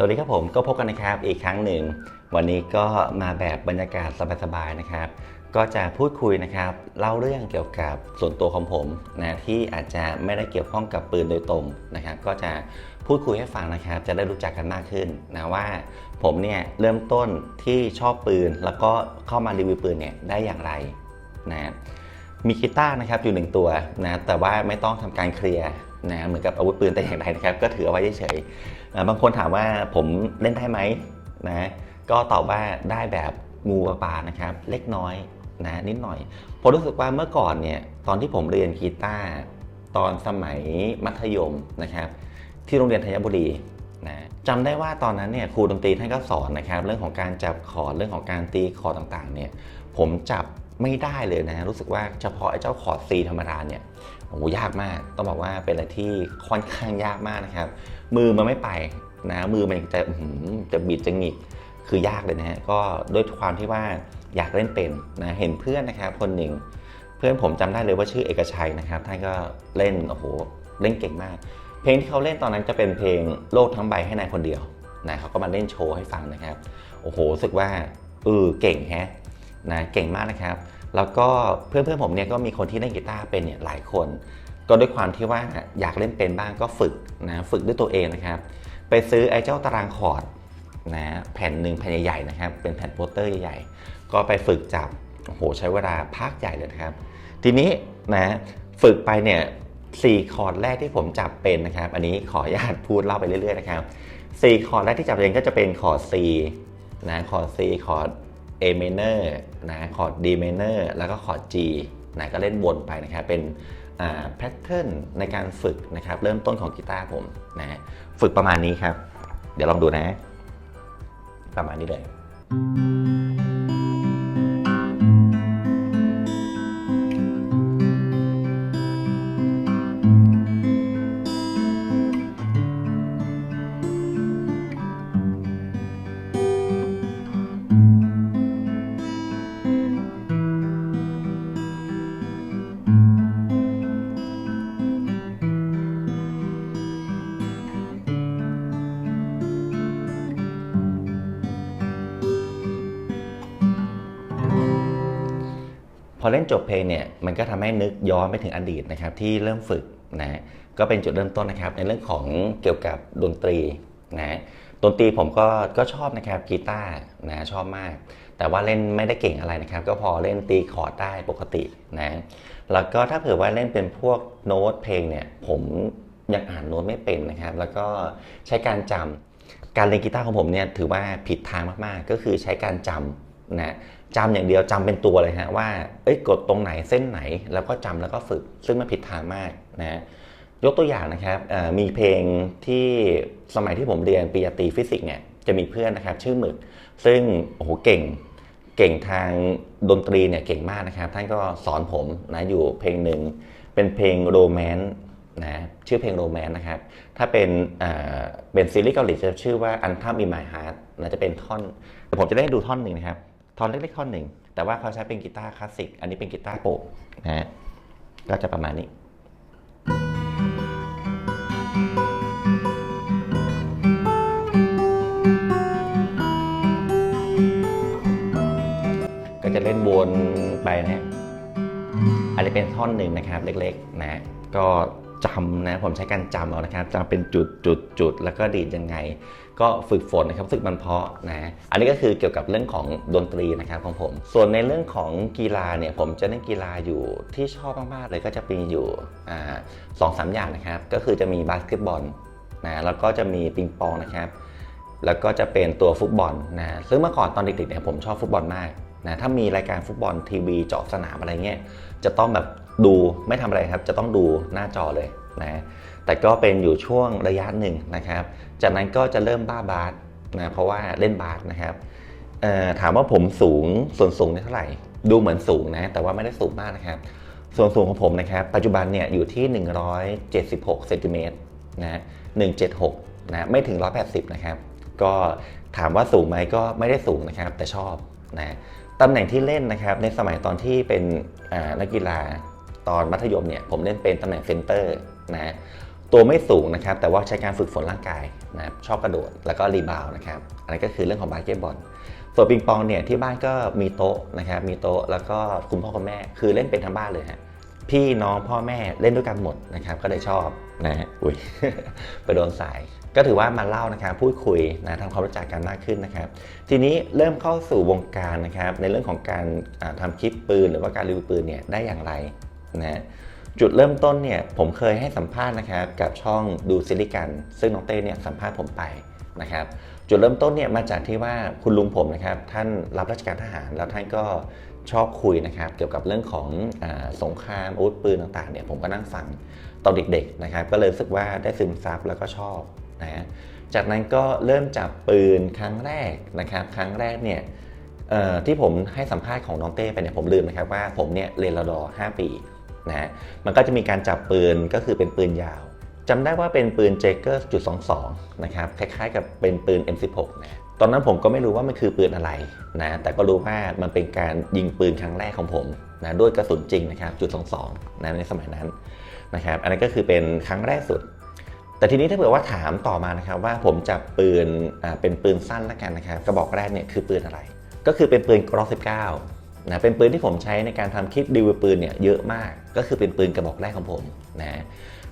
สวัสดีครับผมก็พบกันนะครับอีกครั้งหนึ่ง วันนี้ก็มาแบบบรรยากาศสบายๆนะครับ ก็จะพูดคุยนะครับเล่าเรื่องเกี่ยวกับส่วนตัวของผมนะที่อาจจะไม่ได้เกี่ยวข้องกับปืนโดยตรงนะครับ ก็จะพูดคุยให้ฟังนะครับ จะได้รู้จักกันมากขึ้นนะว่า ผมเนี่ยเริ่มต้นที่ชอบปืน แล้วก็เข้ามารีวิวปืนเนี่ยได้อย่างไรนะมีกีตาร์นะครับอยู่หนึ่งตัวนะแต่ว่าไม่ต้องทำการเคลียร์ นะเหมือนกับอาวุธปืนแต่อย่างใดนะครับ ก็ถือเอาไว้เฉยๆบางคนถามว่าผมเล่นได้ไหมนะก็ตอบว่าได้แบบงูปลาๆนะครับ เล็กน้อยนะนิดหน่อยผมรู้สึกว่าเมื่อก่อนเนี่ยตอนที่ผมเรียนกีตาร์ตอนสมัยมัธยมนะครับ ที่โรงเรียนธัญบุรีนะจำได้ว่าตอนนั้นเนี่ยครูดนตรีท่านก็สอนนะครับ เรื่องของการจับคอร์ดเรื่องของการตีคอร์ดต่างๆเนี่ยผมจับ ไม่ได้เลยนะ รู้สึกว่าเฉพาะไอ้เจ้าคอร์ด C ธรรมดาเนี่ยโอ้โหยากมาก ต้องบอกว่าเป็นอะไรที่ค่อนข้างยากมากนะครับ มือมันไม่ไปนะ มือมันจะหือจะบิดจะหงิก คือยากเลยนะฮะ ก็ด้วยความที่ว่าอยากเล่นเป็นนะ เห็นเพื่อนนะครับคนหนึ่ง เพื่อนผมจำได้เลยว่าชื่อเอกชัยนะครับ ท่านก็เล่น โอ้โห เล่นเก่งมาก เพลงที่เขาเล่นตอนนั้นจะเป็นเพลงโลกทั้งใบให้นายคนเดียวนะเขาก็มาเล่นโชว์ให้ฟังนะครับ โอ้โห รู้สึกว่าเออเก่งแฮะ นะเก่งมากนะครับ แล้วก็เพื่อนเพื่อนๆผมเนี่ยก็มีคนที่เล่นกีตาร์เป็นเนี่ยหลายคน ก็ด้วยความที่ว่าอยากเล่นเป็นบ้างก็ฝึกนะฝึกด้วยตัวเองนะครับ ไปซื้อไอ้เจ้าตารางคอร์ดนะแผ่นหนึ่งแผ่นใหญ่ๆนะครับ เป็นแผ่นโปสเตอร์ใหญ่ๆ ก็ไปฝึกจับโอ้โหใช้เวลาพักใหญ่เลยนะครับ ทีนี้นะฝึกไปเนี่ยสี่คอร์ดแรกที่ผมจับเป็นนะครับ อันนี้ขออนุญาตพูดเล่าไปเรื่อยๆนะครับสี่คอร์ดแรกที่จับเป็นก็จะเป็นคอร์ด C นะคอร์ด C คอร์ด A minor นะคอร์ด D minor แล้วก็คอร์ด G นะก็เล่นวนไปนะครับเป็นแพทเทิร์นในการฝึกนะครับ เริ่มต้นของกีตาร์ผมนะฝึกประมาณนี้ครับ เดี๋ยวลองดูนะ ประมาณนี้เลย อเล่นจบเพลงเนี่ยมันก็ทำให้นึกย้อนไปถึงอดีตนะครับที่เริ่มฝึกนะก็เป็นจุดเริ่มต้นนะครับในเรื่องของเกี่ยวกับดนตรีนะดนตรีผมก็ก็ชอบนะครับกีตาร์นะชอบมาก แต่ว่าเล่นไม่ได้เก่งอะไรนะครับ ก็พอเล่นตีคอร์ดได้ปกตินะแล้วก็ถ้าเผื่อว่าเล่นเป็นพวกโน้ตเพลงเนี่ยผมยังอ่านโน้ตไม่เป็นนะครับ แล้วก็ใช้การจำการเล่นกีตาร์ของผมเนี่ยถือว่าผิดทางมากๆ ก็คือใช้การจำนะ จำอย่างเดียวจำเป็นตัวเลยฮะว่าเอ้ยกดตรงไหนเส้นไหนแล้วก็จำแล้วก็ฝึก ซึ่งมันผิดทางมากนะยกตัวอย่างนะครับมีเพลงที่สมัยที่ผมเรียนปริญญาตรีฟิสิกส์เนี่ยจะมีเพื่อนนะครับ ชื่อหมึก ซึ่งโอ้โหเก่งเก่งทางดนตรีเนี่ยเก่งมากนะครับ ท่านก็สอนผมนะอยู่เพลงหนึ่งเป็นเพลงโรแมนต์นะชื่อเพลงโรแมนต์นะครับ ถ้าเป็นเป็นซีรีส์เกาหลีจะชื่อว่าอันทัมอินไมฮาร์ดนะจะเป็นท่อนผมจะได้ดูท่อนหนึ่งนะครับ ทอนเล็กๆท่อนหนึ่ง แต่ว่าเขาใช้เป็นกีตาร์คลาสสิก อันนี้เป็นกีตาร์โปรนะฮะ ก็จะประมาณนี้ก็จะเล่นวนไปนะฮะ อันนี้เป็นท่อนหนึ่งนะครับเล็กๆนะก็ จำนะ ผมใช้การจำเอานะครับจำเป็นจุดจุดจุดแล้วก็ดีดยังไง ก็ฝึกฝนนะครับฝึกมันเพาะนะอันนี้ก็คือเกี่ยวกับเรื่องของดนตรีนะครับของผม ส่วนในเรื่องของกีฬาเนี่ยผมจะเล่นกีฬาอยู่ที่ชอบมากๆเลยก็จะมีอยู่สองสามอย่างนะครับ ก็คือจะมีบาสเกตบอลนะแล้วก็จะมีปิงปองนะครับแล้วก็จะเป็นตัวฟุตบอลนะซึ่งเมื่อก่อนตอนเด็กๆเนี่ยผมชอบฟุตบอลมากนะถ้ามีรายการฟุตบอลทีวีเจาะสนามอะไรเงี้ยจะต้องแบบ ดูไม่ทำอะไรครับ จะต้องดูหน้าจอเลยนะแต่ก็เป็นอยู่ช่วงระยะหนึ่งนะครับ จากนั้นก็จะเริ่มบ้าบาสนะเพราะว่าเล่นบาสนะครับถามว่าผมสูงส่วนสูงเนี่ยเท่าไหร่ ดูเหมือนสูงนะ แต่ว่าไม่ได้สูงมากนะครับ ส่วนสูงของผมนะครับ ปัจจุบันเนี่ยอยู่ที่ 176เซนติเมตรนะ176นะไม่ถึง 180 นะครับ ก็ถามว่าสูงไหมก็ไม่ได้สูงนะครับ แต่ชอบนะตำแหน่งที่เล่นนะครับ ในสมัยตอนที่เป็นนักกีฬา ตอนมัธยมเนี่ยผมเล่นเป็นตำแหน่งเซนเตอร์นะตัวไม่สูงนะครับ แต่ว่าใช้การฝึกฝนร่างกายนะชอบกระโดดแล้วก็รีบาวนะครับอันนี้ก็คือเรื่องของบาสเกตบอลส่วนปิงปองเนี่ยที่บ้านก็มีโต๊ะนะครับมีโต๊ะแล้วก็คุณพ่อคุณแม่คือเล่นเป็นทั้งบ้านเลยฮะพี่น้องพ่อแม่เล่นด้วยกันหมดนะครับก็เลยชอบนะฮะอุ้ยไปโดนสายก็ถือว่ามาเล่านะครับพูดคุยนะทำความรู้จักกันมากขึ้นนะครับ ทีนี้เริ่มเข้าสู่วงการนะครับในเรื่องของการอ่าทำคลิปปืน หรือว่าการรีวิวปืนเนี่ยได้อย่างไร นะจุดเริ่มต้นเนี่ยผมเคยให้สัมภาษณ์นะครับกับช่องดูซิลิกัน ซึ่งน้องเต้เนี่ยสัมภาษณ์ผมไปนะครับจุดเริ่มต้นเนี่ยมาจากที่ว่าคุณลุงผมนะครับท่านรับราชการทหารแล้วท่านก็ชอบคุยนะครับเกี่ยวกับเรื่องของอสงครามอาวุธปืนต่างๆเนี่ยผมก็นั่งฟังตอนเด็กๆนะครับก็เลยรู้สึกว่าได้ซึมซับแล้วก็ชอบนะฮะจากนั้นก็เริ่มจับปืนครั้งแรกนะครับครั้งแรกเนี่ยที่ผมให้สัมภาษณ์ของน้องเต้ไปเนี่ยผมลืมนะครับว่าผมเนี่ยเรียนรอดอ5ปี นะฮะมันก็จะมีการจับปืนก็คือเป็นปืนยาวจำได้ว่าเป็นปืนเจเกอร์จุด22นะครับคล้ายๆกับเป็นปืน M16 นะตอนนั้นผมก็ไม่รู้ว่ามันคือปืนอะไรนะแต่ก็รู้ว่ามันเป็นการยิงปืนครั้งแรกของผมนะด้วยกระสุนจริงนะครับจุด22นะในสมัยนั้นนะครับอันนั้นก็คือเป็นครั้งแรกสุด แต่ทีนี้ถ้าเผื่อว่าถามต่อมานะครับว่าผมจับปืนอ่าเป็นปืนสั้นแล้วกันนะครับกระบอกแรกเนี่ยคือปืนอะไร ก็คือเป็นปืนกรอ19 นะเป็นปืนที่ผมใช้ในการทำคลิปรีวิวปืนเนี่ยเยอะมาก ก็คือเป็นปืนกระบอกแรกของผมนะ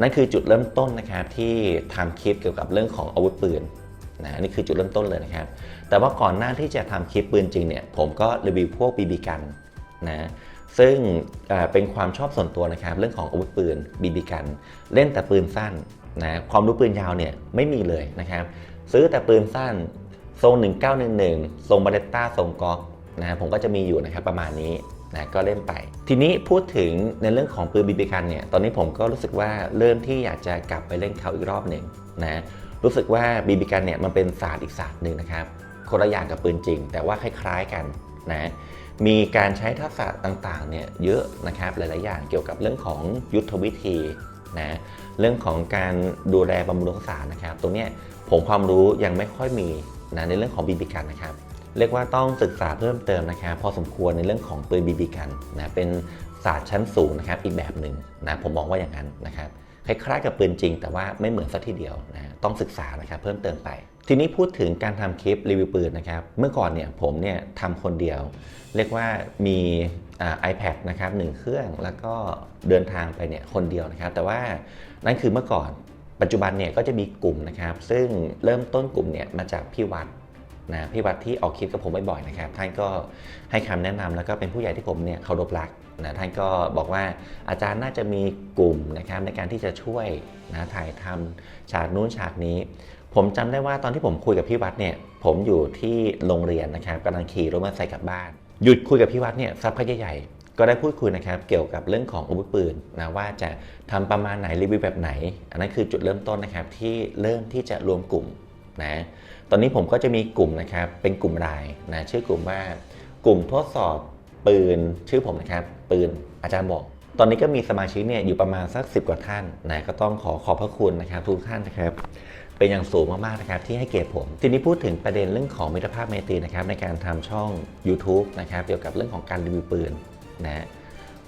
นั่นคือจุดเริ่มต้นนะครับที่ทำคลิปเกี่ยวกับเรื่องของอาวุธปืนนะนี่คือจุดเริ่มต้นเลยนะครับ แต่ว่าก่อนหน้าที่จะทำคลิปปืนจริงเนี่ยผมก็รีวิวพวกบีบีกันนะซึ่งเป็นความชอบส่วนตัวนะครับ เรื่องของอาวุธปืนบีบีกัน เล่นแต่ปืนสั้นนะความรู้ปืนยาวเนี่ยไม่มีเลยนะครับ ซื้อแต่ปืนสั้นทรง1911ทรงบาเลตต้าทรงก๊อก นะผมก็จะมีอยู่นะครับประมาณนี้นะก็เล่นไป ทีนี้พูดถึงในเรื่องของปืนบีบีกันเนี่ยตอนนี้ผมก็รู้สึกว่าเริ่มที่อยากจะกลับไปเล่นเขาอีกรอบหนึ่งนะรู้สึกว่าบีบีกันเนี่ยมันเป็นศาสตร์อีกศาสตร์หนึ่งนะครับคนละอย่างกับปืนจริง แต่ว่าคล้ายๆกันนะมีการใช้ทักษะต่างๆเนี่ยเยอะนะครับหลายๆอย่างเกี่ยวกับเรื่องของยุทธวิธีนะเรื่องของการดูแลบำรุงรักษานะครับตรงนี้ผมความรู้ยังไม่ค่อยมีนะในเรื่องของบีบีกันนะครับ เรียกว่าต้องศึกษาเพิ่มเติมนะครับพอสมควรในเรื่องของปืนบีบีกันนะเป็นศาสตร์ชั้นสูงนะครับอีกแบบหนึ่งนะผมมองว่าอย่างนั้นนะครับคล้ายๆกับปืนจริง แต่ว่าไม่เหมือนสักทีเดียวนะต้องศึกษานะครับเพิ่มเติมไป ทีนี้พูดถึงการทำคลิปรีวิวปืนนะครับเมื่อก่อนเนี่ยผมเนี่ยทำคนเดียว เรียกว่ามีไอ่า iPad นะครับหนึ่งเครื่องแล้วก็เดินทางไปเนี่ยคนเดียวนะครับ แต่ว่านั่นคือเมื่อก่อนปัจจุบันเนี่ยก็จะมีกลุ่มนะครับ ซึ่งเริ่มต้นกลุ่มเนี่ยมาจากพี่วัด นะพี่วัดที่ออกคลิปกับผมบ่อยๆนะครับท่านก็ให้คำแนะนำแล้วก็เป็นผู้ใหญ่ที่ผมเนี่ยเคารพรักนะท่านก็บอกว่าอาจารย์น่าจะมีกลุ่มนะครับในการที่จะช่วยนะถ่ายทำฉากนู้นฉากนี้ ผมจำได้ว่าตอนที่ผมคุยกับพี่วัดเนี่ยผมอยู่ที่โรงเรียนนะครับกำลังขี่รถมอเตอร์ไซค์กลับบ้าน หยุดคุยกับพี่วัดเนี่ยสักพักใหญ่ๆก็ได้พูดคุยนะครับเกี่ยวกับเรื่องของอาวุธปืนนะว่าจะทำประมาณไหนรีวิวแบบไหน อันนั้นคือจุดเริ่มต้นนะครับที่เริ่มที่จะรวมกลุ่มนะ ตอนนี้ผมก็จะมีกลุ่มนะครับ เป็นกลุ่มรายนะชื่อกลุ่มว่ากลุ่มทดสอบปืนชื่อผมนะครับ ปืนอาจารย์บอก ตอนนี้ก็มีสมาชิกเนี่ยอยู่ประมาณสัก 10 กว่าท่านนะก็ต้องขอขอบพระคุณนะครับ ทุกท่านนะครับเป็นอย่างสูงมากๆนะครับที่ให้เกียรติผม ทีนี้พูดถึงประเด็นเรื่องของมิตรภาพเมตรีนะครับในการทำช่อง YouTube นะครับเกี่ยวกับเรื่องของการรีวิวปืนนะ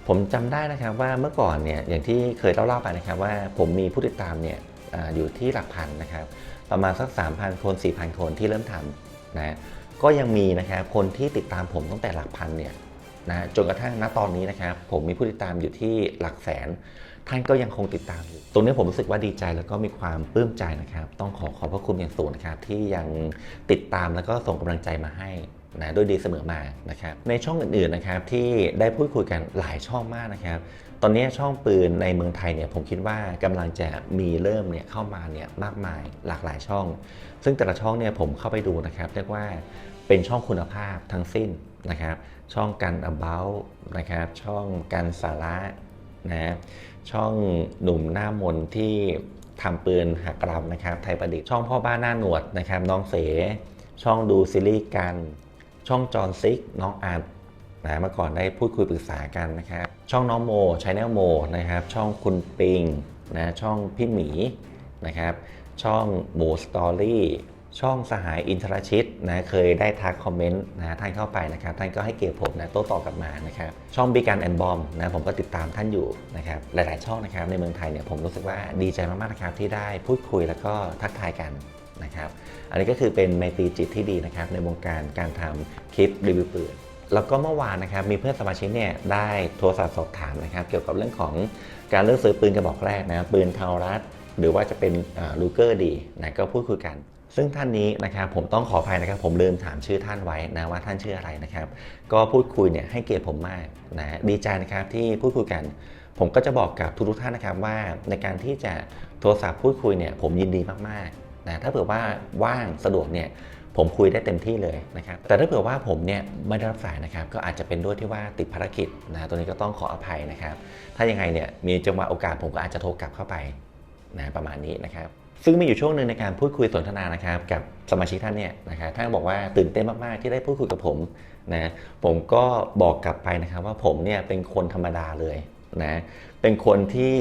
ผมจำได้นะครับว่าเมื่อก่อนเนี่ยอย่างที่เคยเล่าๆไปนะครับว่าผมมีผู้ติดตามเนี่ยออยู่ที่หลักพันนะครับ ประมาณสัก 3,000 คน 4,000 คนที่เริ่มทำนะก็ยังมีนะครับคนที่ติดตามผมตั้งแต่หลักพันเนี่ยนะจนกระทั่งณตอนนี้นะครับผมมีผู้ติดตามอยู่ที่หลักแสน ท่านก็ยังคงติดตามอยู่ตรงนี้ผมรู้สึกว่าดีใจแล้วก็มีความปลื้มใจนะครับ ต้องขอขอบพระคุณอย่างสูงนะครับที่ยังติดตามแล้วก็ส่งกำลังใจมาให้นะด้วยดีเสมอมานะครับในช่องอื่นๆนะครับที่ได้พูดคุยกันหลายช่องมากนะครับ ตอนนี้ช่องปืนในเมืองไทยเนี่ยผมคิดว่ากำลังจะมีเริ่มเนี่ยเข้ามาเนี่ยมากมายหลากหลายช่อง ซึ่งแต่ละช่องเนี่ยผมเข้าไปดูนะครับเรียกว่าเป็นช่องคุณภาพทั้งสิ้นนะครับ ช่องกัน about นะครับ ช่องกันสาระนะช่องหนุ่มหน้ามนที่ทำปืนหักกรัมนะครับ ไทยประดิษฐ์ช่องพ่อบ้านหน้าหนวดนะครับ น้องเส ช่องดูซีรีส์กัน ช่องจอห์นซิกน้องอาร์ตนะเมื่อก่อนได้พูดคุยปรึกษากันนะครับ ช่องน้องโมชแนลโมนะครับ ช่องคุณปิงนะช่องพี่หมีนะครับ ช่องหมูสตอรี่ช่องสหายอินทรชิตนะเคยได้ทักคอมเมนต์นะท่านเข้าไปนะครับ ท่านก็ให้เกียรติผมนะโต้ตอบกลับมานะครับ ช่องบีการแอนบอมนะผมก็ติดตามท่านอยู่นะครับ หลาย ๆ ช่องนะครับในเมืองไทยเนี่ยผมรู้สึกว่าดีใจมาก ๆ นะครับที่ได้พูดคุยแล้วก็ทักทายกันนะครับ อันนี้ก็คือเป็นไมตรีจิตที่ดีนะครับในวงการการทำคลิปรีวิวเปืน แล้วก็เมื่อวานนะครับมีเพื่อนสมาชิกเนี่ยได้โทรศัพท์สอบถามนะครับเกี่ยวกับเรื่องของการเลือกซื้อปืนกระบอกแรกนะปืนทารัสหรือว่าจะเป็นลูเกอร์ดีนะก็พูดคุยกัน ซึ่งท่านนี้นะครับผมต้องขออภัยนะครับ ผมลืมถามชื่อท่านไว้นะว่าท่านชื่ออะไรนะครับ ก็พูดคุยเนี่ยให้เกียรติผมมากนะดีใจนะครับที่พูดคุยกัน ผมก็จะบอกกับทุกท่านนะครับว่าในการที่จะโทรศัพท์พูดคุยเนี่ยผมยินดีมากๆนะถ้าเผื่อว่าว่างสะดวกเนี่ย ผมคุยได้เต็มที่เลยนะครับ แต่ถ้าเผื่อว่าผมเนี่ยไม่ได้รับสายนะครับ ก็อาจจะเป็นด้วยที่ว่าติดภารกิจนะตัวนี้ก็ต้องขออภัยนะครับ ถ้ายังไงเนี่ยมีจังหวะโอกาสผมก็อาจจะโทรกลับเข้าไปนะประมาณนี้นะครับ ซึ่งมีอยู่ช่วงหนึ่งในการพูดคุยสนทนานะครับ กับสมาชิกท่านเนี่ยนะครับท่านบอกว่าตื่นเต้นมากๆที่ได้พูดคุยกับผมนะผมก็บอกกลับไปนะครับว่าผมเนี่ยเป็นคนธรรมดาเลยนะเป็นคนที่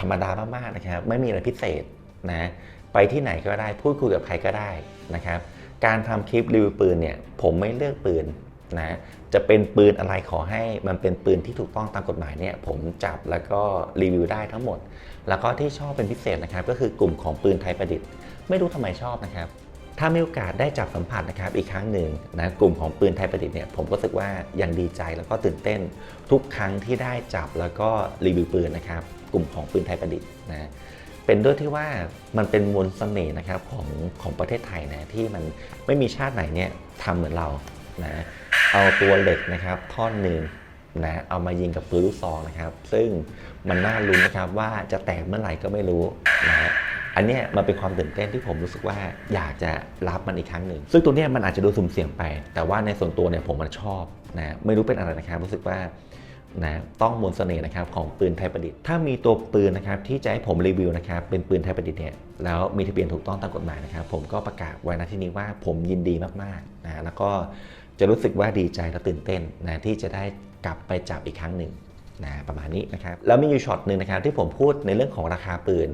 ธรรมดามากๆนะครับ ไม่มีอะไรพิเศษนะไปที่ไหนก็ได้พูดคุยกับใครก็ได้นะครับ การทำคลิปรีวิวปืนเนี่ยผมไม่เลือกปืนนะจะเป็นปืนอะไรขอให้มันเป็นปืนที่ถูกต้องตามกฎหมายเนี่ยผมจับแล้วก็รีวิวได้ทั้งหมด แล้วก็ที่ชอบเป็นพิเศษนะครับ ก็คือกลุ่มของปืนไทยประดิษฐ์ ไม่รู้ทำไมชอบนะครับ ถ้ามีโอกาสได้จับสัมผัสนะครับอีกครั้งหนึ่งนะกลุ่มของปืนไทยประดิษฐ์เนี่ยผมก็รู้สึกว่ายังดีใจแล้วก็ตื่นเต้น ทุกครั้งที่ได้จับแล้วก็รีวิวปืนนะครับ กลุ่มของปืนไทยประดิษฐ์นะ เป็นด้วยที่ว่ามันเป็นมนต์เสน่ห์นะครับของของประเทศไทยนะที่มันไม่มีชาติไหนเนี่ยทำเหมือนเรานะเอาตัวเหล็กนะครับท่อนหนึ่งนะเอามายิงกับปืนลูกซองนะครับ ซึ่งมันน่าลุ้นนะครับว่าจะแตกเมื่อไหร่ก็ไม่รู้นะอันนี้มันเป็นความตื่นเต้นที่ผมรู้สึกว่าอยากจะรับมันอีกครั้งหนึ่ง ซึ่งตัวนี้มันอาจจะดูสุ่มเสี่ยงไป แต่ว่าในส่วนตัวเนี่ยผมมันชอบนะไม่รู้เป็นอะไรนะครับรู้สึกว่า นะต้องมนต์เสน่ห์นะครับของปืนไทยประดิษฐ์ถ้ามีตัวปืนนะครับที่จะให้ผมรีวิวนะครับเป็นปืนไทยประดิษฐ์เนี่ยแล้วมีทะเบียนถูกต้องตามกฎหมายนะครับผมก็ประกาศไว้ณที่นี้ว่าผมยินดีมากๆนะแล้วก็จะรู้สึกว่าดีใจและตื่นเต้นนะที่จะได้กลับไปจับอีกครั้งหนึ่งนะประมาณนี้นะครับแล้วมีอยู่ช็อตหนึ่งนะครับที่ผมพูดในเรื่องของราคาปืน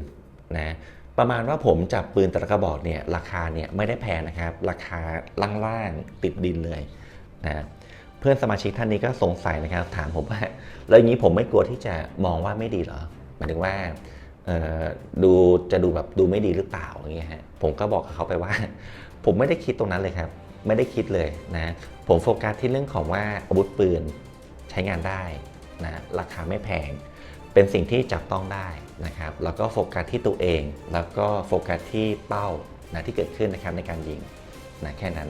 นะประมาณว่าผมจับปืนแต่ละกระบอกเนี่ยราคาเนี่ยไม่ได้แพงนะครับ ราคาล่างๆติดดินเลยนะ เพื่อนสมาชิกท่านนี้ก็สงสัยนะครับถามผมว่า แล้วอย่างนี้ผมไม่กลัวที่จะมองว่าไม่ดีเหรอหมายถึงว่าดูจะดูแบบดูไม่ดีหรือเปล่าอย่างเงี้ยฮะผมก็บอกเขาไปว่า ผมไม่ได้คิดตรงนั้นเลยครับ ไม่ได้คิดเลยนะผมโฟกัสที่เรื่องของว่าอาวุธปืนใช้งานได้นะราคาไม่แพง เป็นสิ่งที่จับต้องได้นะครับ แล้วก็โฟกัสที่ตัวเอง แล้วก็โฟกัสที่เป้านะที่เกิดขึ้นนะครับในการยิงนะแค่นั้น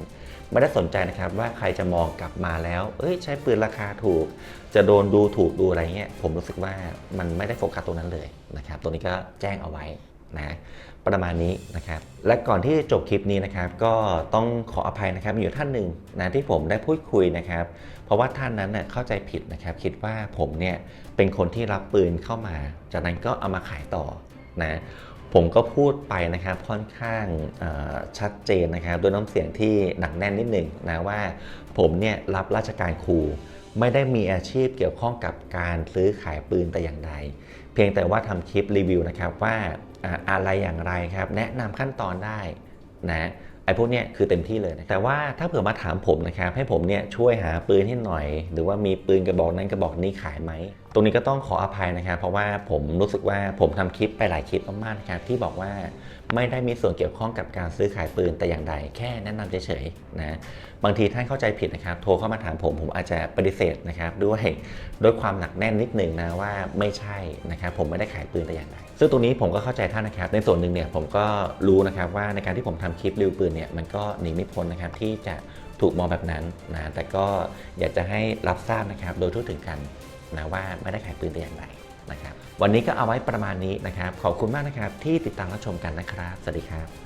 ไม่ได้สนใจนะครับว่าใครจะมองกลับมาแล้ว เอ้ย ใช้ปืนราคาถูก จะโดนดูถูกดูอะไรเงี้ย ผมรู้สึกว่ามันไม่ได้โฟกัสตรงนั้นเลยนะครับตัวนี้ก็แจ้งเอาไว้นะประมาณนี้นะครับ และก่อนที่จะจบคลิปนี้นะครับ ก็ต้องขออภัยนะครับ มีอยู่ท่านหนึ่งนะที่ผมได้พูดคุยนะครับ เพราะว่าท่านนั้นเน่ยเข้าใจผิดนะครับ คิดว่าผมเนี่ยเป็นคนที่รับปืนเข้ามา จากนั้นก็เอามาขายต่อนะ ผมก็พูดไปนะครับค่อนข้างชัดเจนนะครับด้วยน้ำเสียงที่หนักแน่นนิดหนึ่งนะว่าผมเนี่ยรับราชการครูไม่ได้มีอาชีพเกี่ยวข้องกับการซื้อขายปืนแต่อย่างใด เพียงแต่ว่าทำคลิปรีวิวนะครับว่าอะไรอย่างไรครับ แนะนำขั้นตอนได้นะ ไอ้พวกเนี้ยคือเต็มที่เลยนะแต่ว่าถ้าเผื่อมาถามผมนะครับให้ผมเนี่ยช่วยหาปืนให้หน่อย หรือว่ามีปืนกระบอกนั้นกระบอกนี้ขายไหมตรงนี้ก็ต้องขออภัยนะครับ เพราะว่าผมรู้สึกว่าผมทำคลิปไปหลายคลิปมากๆนะครับที่บอกว่าไม่ได้มีส่วนเกี่ยวข้องกับการซื้อขายปืนแต่อย่างใดแค่แนะนำเฉยๆนะ บางทีท่านเข้าใจผิดนะครับ โทรเข้ามาถามผม ผมอาจจะปฏิเสธนะครับ ด้วยด้วยความหนักแน่นนิดหนึ่งนะว่าไม่ใช่นะครับ ผมไม่ได้ขายปืนแต่อย่างใดซึ่งตรงนี้ผมก็เข้าใจท่านนะครับ ในส่วนหนึ่งเนี่ยผมก็รู้นะครับว่าในการที่ผมทำคลิปรีวิวปืนเนี่ยมันก็หนีไม่พ้นนะครับที่จะถูกมองแบบนั้นนะแต่ก็อยากจะให้รับทราบนะครับ โดยทั่วถึงกันนะว่าไม่ได้ขายปืนแต่อย่างใดนะครับ วันนี้ก็เอาไว้ประมาณนี้นะครับ ขอบคุณมากนะครับที่ติดตามรับชมกันนะครับ สวัสดีครับ